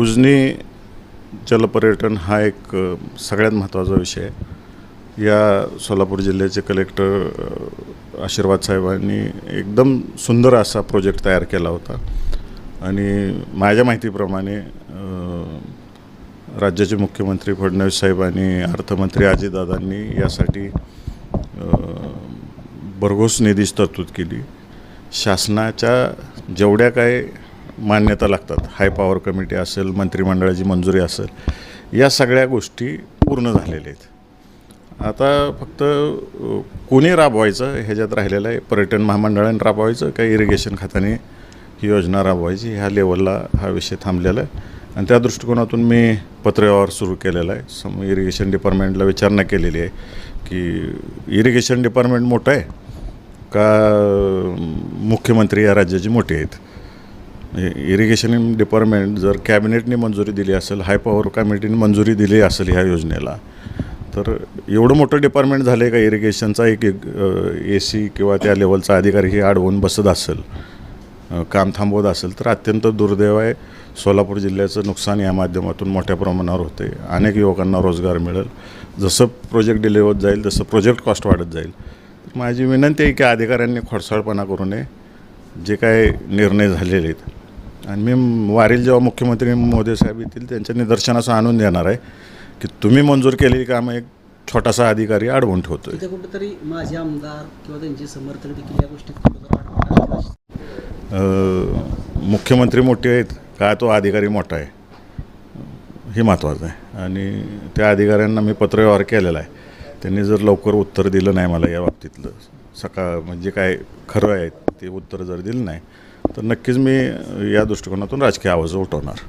उजनी जलपर्यटन हा एक सगळ्यात महत्त्वाचा विषय आहे. या सोलापूर जिल्ह्याचे कलेक्टर आशीर्वाद साहेबांनी एकदम सुंदर असा प्रोजेक्ट तयार केला होता. आणि माझ्या माहितीप्रमाणे राज्याचे मुख्यमंत्री फडणवीस साहेब आणि अर्थमंत्री अजितदादांनी यासाठी भरघोस निधीच तरतूद केली. शासनाच्या जेवढ्या काय मान्यता लागतात. हाय पॉवर कमिटी असेल मंत्रिमंडळाची मंजुरी असेल या सगळ्या गोष्टी पूर्ण झालेल्या आहेत. आता फक्त कोणी राबवायचं ह्याच्यात राहिलेलं आहे पर्यटन महामंडळाने राबवायचं का इरिगेशन खात्याने ही योजना राबवायची ह्या लेवलला हा विषय थांबलेला आहे. आणि त्या दृष्टिकोनातून मी पत्रव्यवहार सुरू केलेला आहे. सम इरिगेशन डिपार्टमेंटला विचारणा केलेली आहे की इरिगेशन डिपार्टमेंट मोठं आहे का मुख्यमंत्री या राज्याचे मोठी आहेत? म्हणजे इरिगेशन डिपार्टमेंट जर कॅबिनेटने मंजुरी दिली असेल हाय पॉवर कमिटीने मंजुरी दिली असेल ह्या योजनेला तर एवढं मोठं डिपार्टमेंट झालं आहे का इरिगेशनचा एक ए सी किंवा त्या लेवलचा अधिकारी हे अडवून बसत असेल काम थांबवत असेल तर अत्यंत दुर्दैव आहे. सोलापूर जिल्ह्याचं नुकसान या माध्यमातून मोठ्या प्रमाणावर होते अनेक युवकांना रोजगार मिळेल. जसं प्रोजेक्ट डिले होत जाईल तसं प्रोजेक्ट कॉस्ट वाढत जाईल. माझी विनंती आहे की अधिकाऱ्यांनी खोडसाळपणा करू नये. जे काय निर्णय झालेले आहेत आणि मी वारील जेव्हा मुख्यमंत्री मोदी साहेब येतील त्यांच्या निदर्शनास आणून देणार आहे की तुम्ही मंजूर केलेली कामं एक छोटासा अधिकारी अडवून ठेवतो कुठेतरी माझे आमदार किंवा त्यांचे समर्थक देखील या आहेत. मुख्यमंत्री मोठे आहेत का तो अधिकारी मोठा आहे? हे महत्त्वाचं आहे. आणि त्या अधिकाऱ्यांना मी पत्रव्यवहार केलेला आहे. त्यांनी जर लवकर उत्तर दिलं नाही मला या बाबतीतलं सकाळ म्हणजे काय खरं आहे ते उत्तर जर दिलं नाही तर नक्कीच मी या दृष्टिकोनातून राजकीय आवाज उठवणार.